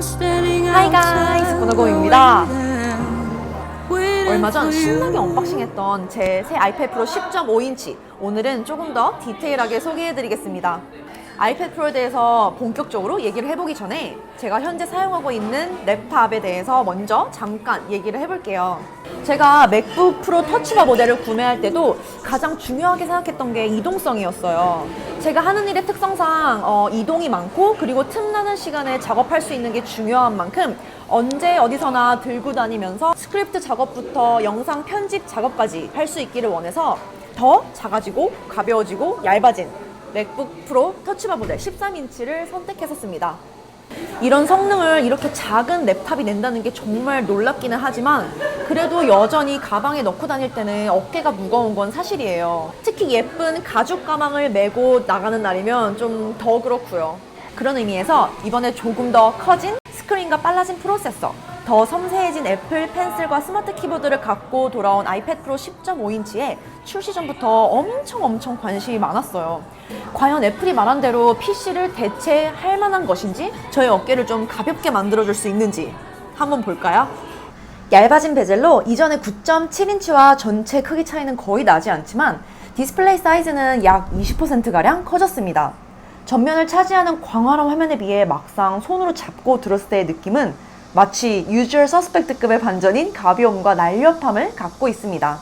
Hi guys, 보노고입니다. 얼마 전 신나게 언박싱했던 제 새 아이패드 프로 10.5인치 오늘은 조금 더 디테일하게 소개해드리겠습니다. 아이패드 프로에 대해서 본격적으로 얘기를 해보기 전에 제가 현재 사용하고 있는 랩탑에 대해서 먼저 잠깐 얘기를 해볼게요. 제가 맥북 프로 터치바 모델을 구매할 때도 가장 중요하게 생각했던 게 이동성이었어요. 제가 하는 일의 특성상 어, 이동이 많고 그리고 틈나는 시간에 작업할 수 있는 게 중요한 만큼 언제 어디서나 들고 다니면서 스크립트 작업부터 영상 편집 작업까지 할 수 있기를 원해서 더 작아지고 가벼워지고 얇아진 맥북 프로 터치바 모델 13인치를 선택했었습니다. 이런 성능을 이렇게 작은 랩탑이 낸다는 게 정말 놀랍기는 하지만 그래도 여전히 가방에 넣고 다닐 때는 어깨가 무거운 건 사실이에요. 특히 예쁜 가죽 가방을 메고 나가는 날이면 좀 더 그렇고요. 그런 의미에서 이번에 조금 더 커진 스크린과 빨라진 프로세서, 더 섬세해진 애플 펜슬과 스마트 키보드를 갖고 돌아온 아이패드 프로 10.5인치에 출시 전부터 엄청 엄청 관심이 많았어요. 과연 애플이 말한 대로 PC를 대체할 만한 것인지, 저의 어깨를 좀 가볍게 만들어줄 수 있는지 한번 볼까요? 얇아진 베젤로 이전의 9.7인치와 전체 크기 차이는 거의 나지 않지만 디스플레이 사이즈는 약 20%가량 커졌습니다. 전면을 차지하는 광활한 화면에 비해 막상 손으로 잡고 들었을 때의 느낌은 마치 유주얼 서스펙트급의 반전인 가벼움과 날렵함을 갖고 있습니다.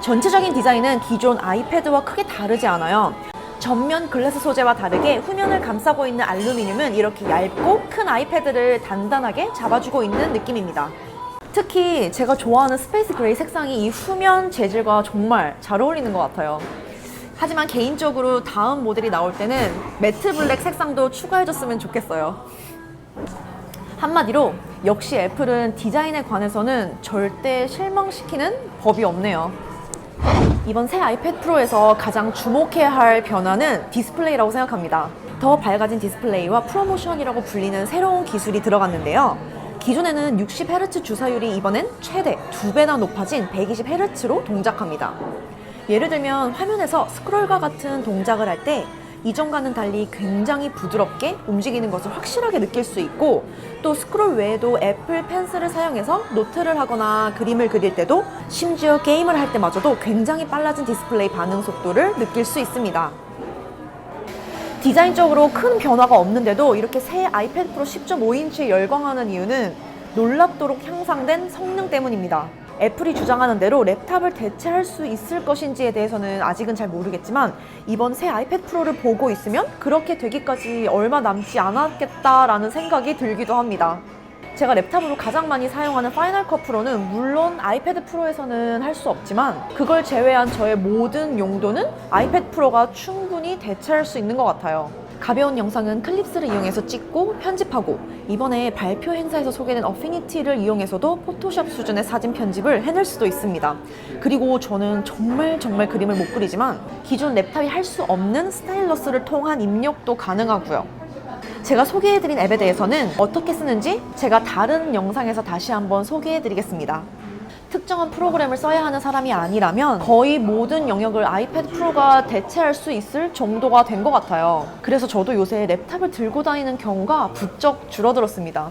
전체적인 디자인은 기존 아이패드와 크게 다르지 않아요. 전면 글래스 소재와 다르게 후면을 감싸고 있는 알루미늄은 이렇게 얇고 큰 아이패드를 단단하게 잡아주고 있는 느낌입니다. 특히 제가 좋아하는 스페이스 그레이 색상이 이 후면 재질과 정말 잘 어울리는 것 같아요. 하지만 개인적으로 다음 모델이 나올 때는 매트 블랙 색상도 추가해줬으면 좋겠어요. 한마디로 역시 애플은 디자인에 관해서는 절대 실망시키는 법이 없네요. 이번 새 아이패드 프로에서 가장 주목해야 할 변화는 디스플레이라고 생각합니다. 더 밝아진 디스플레이와 프로모션이라고 불리는 새로운 기술이 들어갔는데요. 기존에는 60Hz 주사율이 이번엔 최대 2배나 높아진 120Hz로 동작합니다. 예를 들면 화면에서 스크롤과 같은 동작을 할 때 이전과는 달리 굉장히 부드럽게 움직이는 것을 확실하게 느낄 수 있고 또 스크롤 외에도 애플 펜슬을 사용해서 노트를 하거나 그림을 그릴 때도 심지어 게임을 할 때마저도 굉장히 빨라진 디스플레이 반응 속도를 느낄 수 있습니다. 디자인적으로 큰 변화가 없는데도 이렇게 새 아이패드 프로 10.5인치에 열광하는 이유는 놀랍도록 향상된 성능 때문입니다. 애플이 주장하는 대로 랩탑을 대체할 수 있을 것인지에 대해서는 아직은 잘 모르겠지만 이번 새 아이패드 프로를 보고 있으면 그렇게 되기까지 얼마 남지 않았겠다라는 생각이 들기도 합니다. 제가 랩탑으로 가장 많이 사용하는 파이널 컷 프로는 물론 아이패드 프로에서는 할 수 없지만 그걸 제외한 저의 모든 용도는 아이패드 프로가 충분히 대체할 수 있는 것 같아요. 가벼운 영상은 클립스를 이용해서 찍고 편집하고 이번에 발표 행사에서 소개된 어피니티를 이용해서도 포토샵 수준의 사진 편집을 해낼 수도 있습니다. 그리고 저는 정말 정말 그림을 못 그리지만 기존 랩탑이 할 수 없는 스타일러스를 통한 입력도 가능하고요. 제가 소개해드린 앱에 대해서는 어떻게 쓰는지 제가 다른 영상에서 다시 한번 소개해드리겠습니다. 특정한 프로그램을 써야 하는 사람이 아니라면 거의 모든 영역을 아이패드 프로가 대체할 수 있을 정도가 된 것 같아요. 그래서 저도 요새 랩탑을 들고 다니는 경우가 부쩍 줄어들었습니다.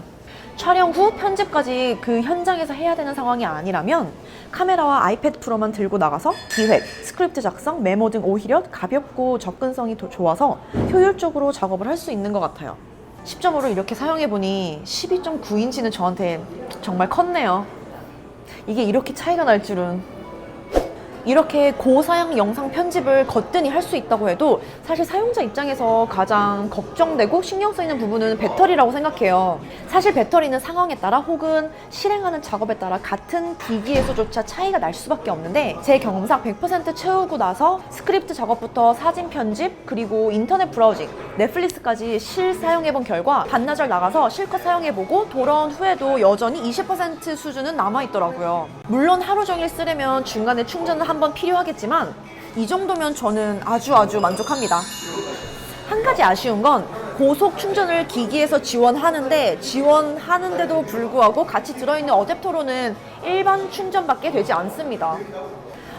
촬영 후 편집까지 그 현장에서 해야 되는 상황이 아니라면 카메라와 아이패드 프로만 들고 나가서 기획, 스크립트 작성, 메모 등 오히려 가볍고 접근성이 더 좋아서 효율적으로 작업을 할 수 있는 것 같아요. 10.5를 이렇게 사용해보니 12.9인치는 저한테 정말 컸네요. 이게 이렇게 차이가 날 줄은 이렇게 고사양 영상 편집을 거뜬히 할 수 있다고 해도 사실 사용자 입장에서 가장 걱정되고 신경 쓰이는 부분은 배터리라고 생각해요. 사실 배터리는 상황에 따라 혹은 실행하는 작업에 따라 같은 기기에서조차 차이가 날 수밖에 없는데 제 경험상 100% 채우고 나서 스크립트 작업부터 사진 편집 그리고 인터넷 브라우징, 넷플릭스까지 실 사용해본 결과 반나절 나가서 실컷 사용해보고 돌아온 후에도 여전히 20% 수준은 남아있더라고요. 물론 하루 종일 쓰려면 중간에 충전을 한번 필요하겠지만 이 정도면 저는 아주 아주 만족합니다. 한 가지 아쉬운 건 고속 충전을 기기에서 지원하는데 지원하는데도 불구하고 같이 들어있는 어댑터로는 일반 충전밖에 되지 않습니다.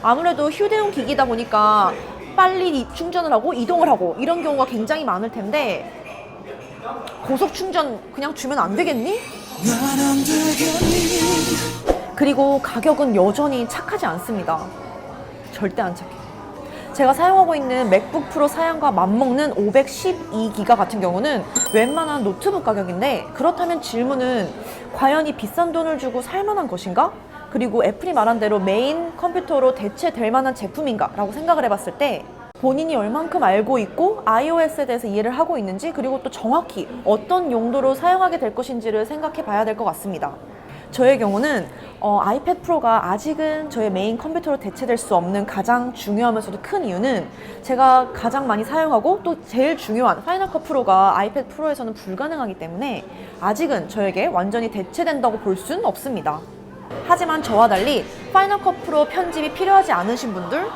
아무래도 휴대용 기기다 보니까 빨리 이- 충전을 하고 이동을 하고 이런 경우가 굉장히 많을 텐데 고속 충전 그냥 주면 안 되겠니? 그리고 가격은 여전히 착하지 않습니다. 절대 안 착해. 제가 사용하고 있는 맥북 프로 사양과 맞먹는 512기가 같은 경우는 웬만한 노트북 가격인데 그렇다면 질문은 과연 이 비싼 돈을 주고 살 만한 것인가? 그리고 애플이 말한 대로 메인 컴퓨터로 대체될 만한 제품인가? 라고 생각을 해봤을 때 본인이 얼만큼 알고 있고 iOS에 대해서 이해를 하고 있는지 그리고 또 정확히 어떤 용도로 사용하게 될 것인지를 생각해 봐야 될 것 같습니다. 저의 경우는 어, 아이패드 프로가 아직은 저의 메인 컴퓨터로 대체될 수 없는 가장 중요하면서도 큰 이유는 제가 가장 많이 사용하고 또 제일 중요한 파이널 컷 프로가 아이패드 프로에서는 불가능하기 때문에 아직은 저에게 완전히 대체된다고 볼 수는 없습니다. 하지만 저와 달리 파이널 컷 프로 편집이 필요하지 않으신 분들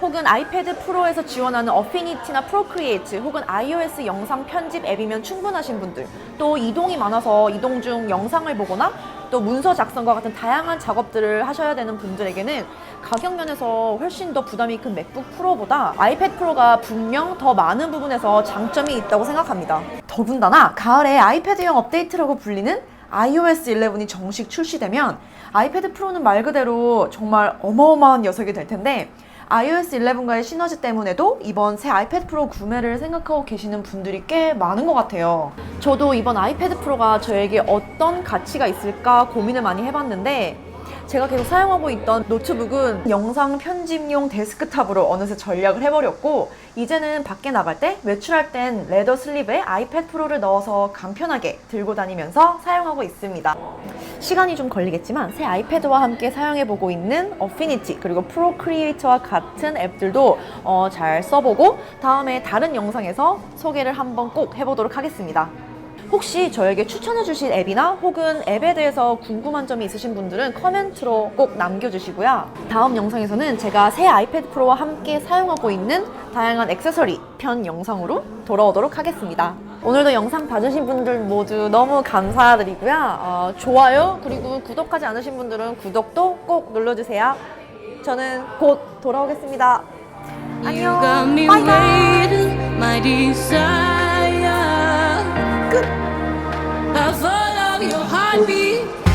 혹은 아이패드 프로에서 지원하는 어피니티나 프로크리에이트 혹은 iOS 영상 편집 앱이면 충분하신 분들 또 이동이 많아서 이동 중 영상을 보거나 또 문서 작성과 같은 다양한 작업들을 하셔야 되는 분들에게는 가격 면에서 훨씬 더 부담이 큰 맥북 프로보다 아이패드 프로가 분명 더 많은 부분에서 장점이 있다고 생각합니다. 더군다나 가을에 아이패드용 업데이트라고 불리는 iOS 11이 정식 출시되면 아이패드 프로는 말 그대로 정말 어마어마한 녀석이 될 텐데 iOS 11과의 시너지 때문에도 이번 새 아이패드 프로 구매를 생각하고 계시는 분들이 꽤 많은 것 같아요. 저도 이번 아이패드 프로가 저에게 어떤 가치가 있을까 고민을 많이 해봤는데 제가 계속 사용하고 있던 노트북은 영상 편집용 데스크탑으로 어느새 전략을 해버렸고 이제는 밖에 나갈 때 외출할 땐 레더 슬립에 아이패드 프로를 넣어서 간편하게 들고 다니면서 사용하고 있습니다. 시간이 좀 걸리겠지만 새 아이패드와 함께 사용해보고 있는 어피니티 그리고 프로크리에이터와 같은 앱들도 어, 잘 써보고 다음에 다른 영상에서 소개를 한번 꼭 해보도록 하겠습니다. 혹시 저에게 추천해 주실 앱이나 혹은 앱에 대해서 궁금한 점이 있으신 분들은 커멘트로 꼭 남겨주시고요. 다음 영상에서는 제가 새 아이패드 프로와 함께 사용하고 있는 다양한 액세서리 편 영상으로 돌아오도록 하겠습니다. 오늘도 영상 봐주신 분들 모두 너무 감사드리고요. 어, 좋아요 그리고 구독하지 않으신 분들은 구독도 꼭 눌러주세요. 저는 곧 돌아오겠습니다. 안녕. 바이바이. your heartbeat.